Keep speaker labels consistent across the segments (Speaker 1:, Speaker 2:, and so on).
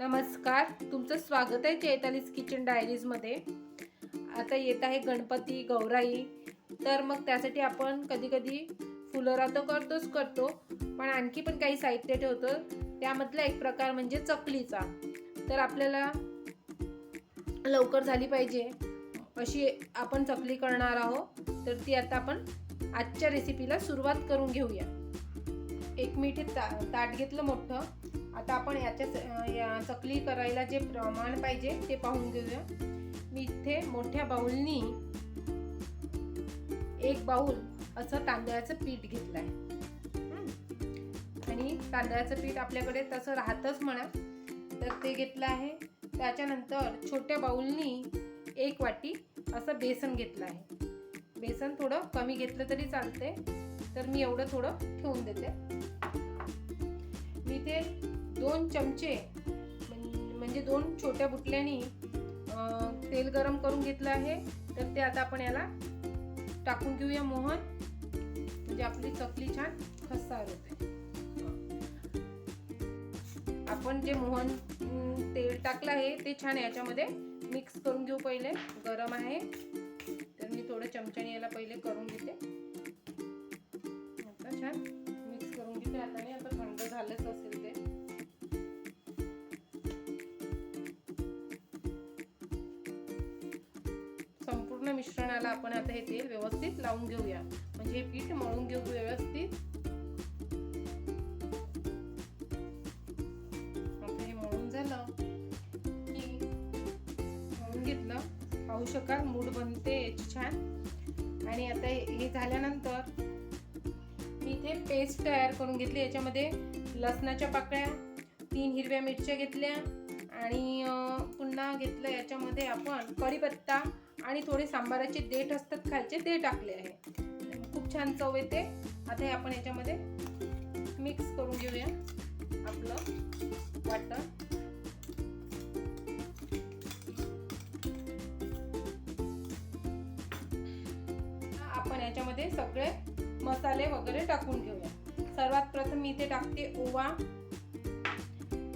Speaker 1: नमस्कार तुमचं स्वागत आहे चैतालीस किचन डायरीजमध्ये आता येत आहे गणपती गौराई. तर मग त्यासाठी आपण कधीकधी फुलोरा तर करतोच करतो पण आणखी पण काही साहित्य ठेवतो त्यामधला एक प्रकार म्हणजे चकलीचा. तर आपल्याला लवकर झाली पाहिजे. अशी आपण चकली करणार आहोत. तर ती आता आपण आजच्या रेसिपीला सुरुवात करून घेऊया. एक मिठी ता ताट घेतलं मोठं. आता आपण याच्या या चकली करायला जे प्रमाण पाहिजे ते पाहून घेऊया. मी इथे मोठ्या बाऊलनी एक बाऊल असं तांदळाचं पीठ घेतलं आहे आणि तांदळाचं पीठ आपल्याकडे तसं राहतच म्हणा. तर ते घेतलं आहे. त्याच्यानंतर छोट्या बाऊलनी एक वाटी असं बेसन घेतलं आहे. बेसन थोडं कमी घेतलं तरी चालते तर मी एवढं थोडं ठेवून देते. मी ते दोन चमचे म्हणजे दोन छोट्या बुटल्यानी तेल गरम करून घेतलं आहे. तर ते आता आपण याला टाकून घेऊया मोहन. म्हणजे आपली चकली छान खस्सार होते. आपण जे मोहन तेल टाकलं आहे ते छान याच्यामध्ये मिक्स करून घेऊ पहिले. गरम आहे. तर मी थोडं चमच्याने याला पहिले करून घेते. आता छान मिक्स करून घेते. आता थंड झालंच असेल. पूर्ण मिश्रणाला आपण आता हे तेल व्यवस्थित लावून घेऊया. म्हणजे हे पीठ मळून घेऊ व्यवस्थित. आता हे मळून झालं की मळून घेतलं. पाहू शकाल मूड बनते याची छान. आणि आता हे हे झाल्यानंतर मी इथे पेस्ट तयार करून घेतली. याच्यामध्ये लसणाच्या पाकळ्या तीन हिरव्या मिरच्या घेतल्या आणि पुन्हा घेतलं याच्यामध्ये आपण कढीपत्ता आणि थोडे सांबाराचे देठ असतात खायचे ते टाकले आहे. खूप छान चव येते. आता हे आपण याच्यामध्ये मिक्स करून घेऊया आपलं वाटण. आपण याच्यामध्ये सगळे मसाले वगैरे टाकून घेऊया. सर्वात प्रथम मी इथे टाकते ओवा.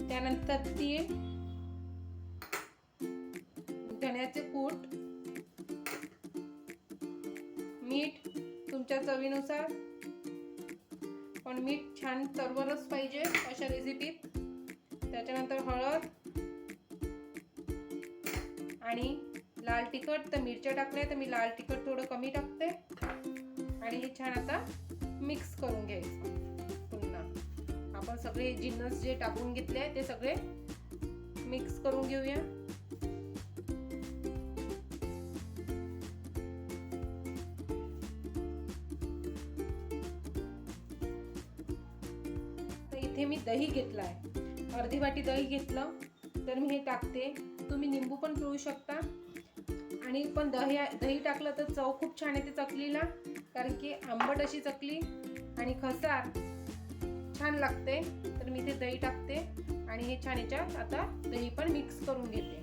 Speaker 1: त्यानंतर तीळ धण्याचे कूट. मीठ तुमच्या चवीनुसार. पण मीठ छान तरवरच पाहिजे अशा रेसिपीत त्याच्यानंतर हळद. आणि लाल तिखट. तर मिरच्या टाकल्या तर मी लाल तिखट थोडं कमी टाकते. आणि हे छान आता मिक्स करून घ्यायचं. पुन्हा. आपण सगळे जिन्नस जे टाकून घेतले आहे ते सगळे मिक्स करून घेऊया. इथे मी दही घेतलं आहे अर्धी वाटी दही घेतलं तर मी हे टाकते. तुम्ही निंबू पण पिळू शकता. आणि पण दही दही टाकलं तर चव खूप छान येते चकलीला कारण की आंबट अशी चकली आणि खसार छान लागते. तर मी इथे दही टाकते आणि हे छान याच्यात आता दही पण मिक्स करून घेते.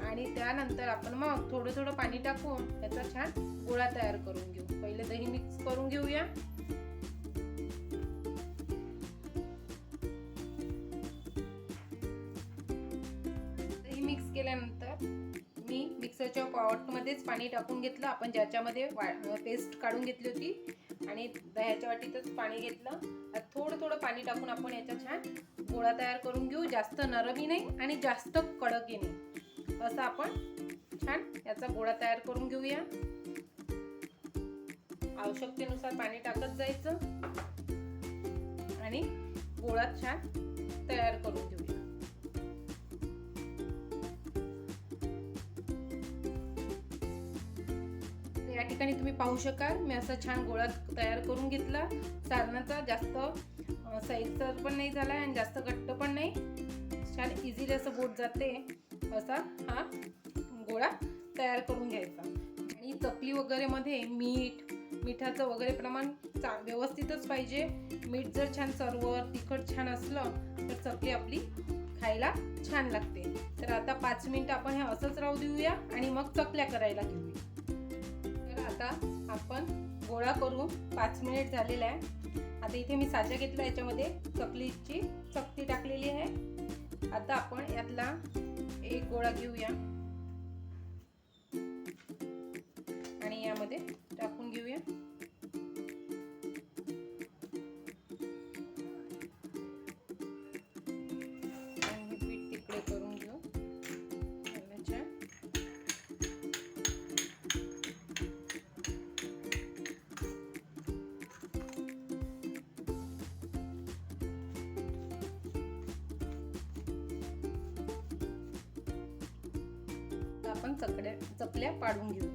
Speaker 1: आणि त्यानंतर आपण मग थोडं थोडं पाणी टाकून याचा छान गोळा तयार करून घेऊ. पहिले दही मिक्स करून घेऊया. केल्यानंतर मी मिक्सरच्या पॉटमध्येच पाणी टाकून घेतलं. आपण ज्याच्यामध्ये पेस्ट काढून घेतली होती आणि दह्याच्या वाटीतच पाणी घेतलं. आता थोडं थोडं पाणी टाकून आपण याचा छान गोळा तयार करून घेऊ. जास्त नरमही नाही आणि जास्त कडकही नाही असं आपण छान याचा गोळा तयार करून घेऊया. आवश्यकतेनुसार पाणी टाकत जायचं. आणि गोळा छान तयार करून घेऊया. ठिकाणी तुम्ही पाहू शकाल. मी असा छान गोळा तयार करून घेतला. सारणाचा जास्त साईजचा पण नाही झाला आणि जास्त घट्ट पण नाही. छान इझिली असं बोट जाते. असा हा गोळा तयार करून घ्यायचा. आणि चकली वगैरेमध्ये मीठ मिठाचं वगैरे प्रमाण चा व्यवस्थितच पाहिजे. मीठ जर छान सर्वर तिखट छान असलं तर चकली आपली खायला छान लागते. तर आता पाच मिनटं आपण हे असंच राहू देऊया आणि मग चकल्या करायला घेऊया. आता आपण गोळा करून पाच मिनिट झालेला आहे. आता इथे मी साचा घेतला याच्यामध्ये चकलीची चकती टाकलेली आहे. आता आपण यातला एक गोळा घेऊया. आणि यामध्ये टाकून घेऊया. आता आपण चकड्या चकल्या पाडून घेऊ.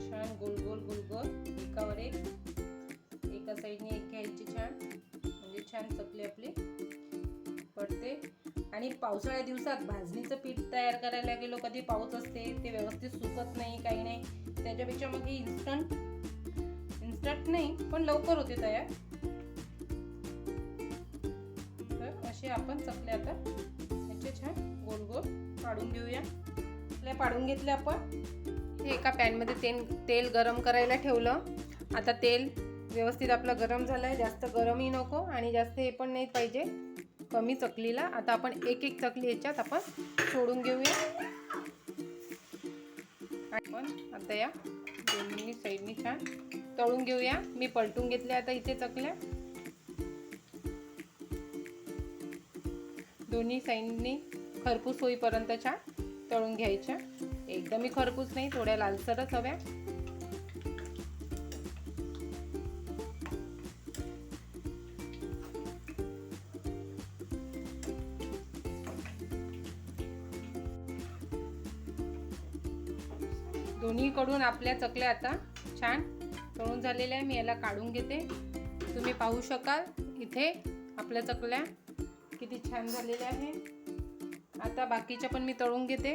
Speaker 1: छान गोल गोल गोल गोल. एकावर एक एका साईडने एक घ्यायची छान. म्हणजे छान चकली आपली पडते. आणि पावसाळ्या दिवसात भाजणीचं पीठ तयार करायला गेलो कधी पाऊस असते ते व्यवस्थित सुकत नाही काही नाही. त्याच्यापेक्षा मग हे इन्स्टंट इन्स्टंट नाही पण लवकर होते तयार. तर असे आपण चकले आता. याचे छान गोल गोल पाडून घेऊया. आपल्या पाडून घेतल्या आपण. हे एका पॅनमध्ये तेल तेल गरम करायला ठेवलं. आता तेल व्यवस्थित आपलं गरम झालं आहे जास्त गरमही नको आणि जास्त हे पण नाही पाहिजे. कमी चकलीला. आता आपण एक एक चकली ह्याच्यात आपण सोडून घेऊया. आपण आता या दोन्ही साईडनी छान तळून घेऊया. मी पलटून घेतल्या आता इथे चकल्या. दोन्ही साईडनी खरपूस होईपर्यंत छान तळून घ्यायच्या. एकदमही खरपूस नाही थोड्या लालसरच हव्या. दोन्हीकडून आपल्या चकल्या आता छान तळून झालेल्या आहे. मी याला काढून घेते. तुम्ही पाहू शकाल इथे आपल्या चकल्या किती छान झालेल्या आहे. आता बाकीच्या पण मी तळून घेते.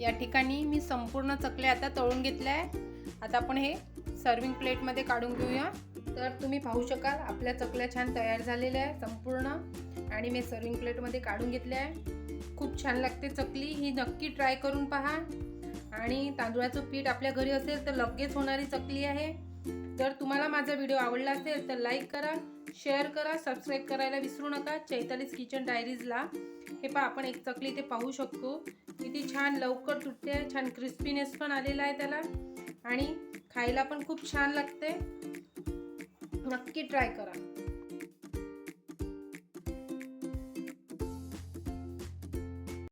Speaker 1: या ठिकाणी मी संपूर्ण चकल्या आता तळून घेतल्या आहे. आता आपण हे सर्विंग प्लेटमध्ये काढून घेऊया. तर तुम्ही पाहू शकाल आपल्या चकल्या छान तयार झालेल्या आहे संपूर्ण. आणि मी सर्विंग प्लेटमध्ये काढून घेतले आहे. खूप छान लागते चकली. ही नक्की ट्राय करून पहा. आणि तांदूळाचं पीठ आपल्या घरी असेल तर लगेच होणारी चकली आहे. जर तुम्हाला माझा व्हिडिओ आवडला असेल तर लाईक करा शेअर करा सबस्क्राईब करायला विसरू नका. चैतालीस किचन डायरीजला हे पहा आपण एक चकली इथे पाहू शकतो. किती छान लवकर तुटते आहे. छान क्रिस्पीनेस पण आलेला आहे त्याला. आणि खायला पण खूप छान लागते. नक्की ट्राय करा.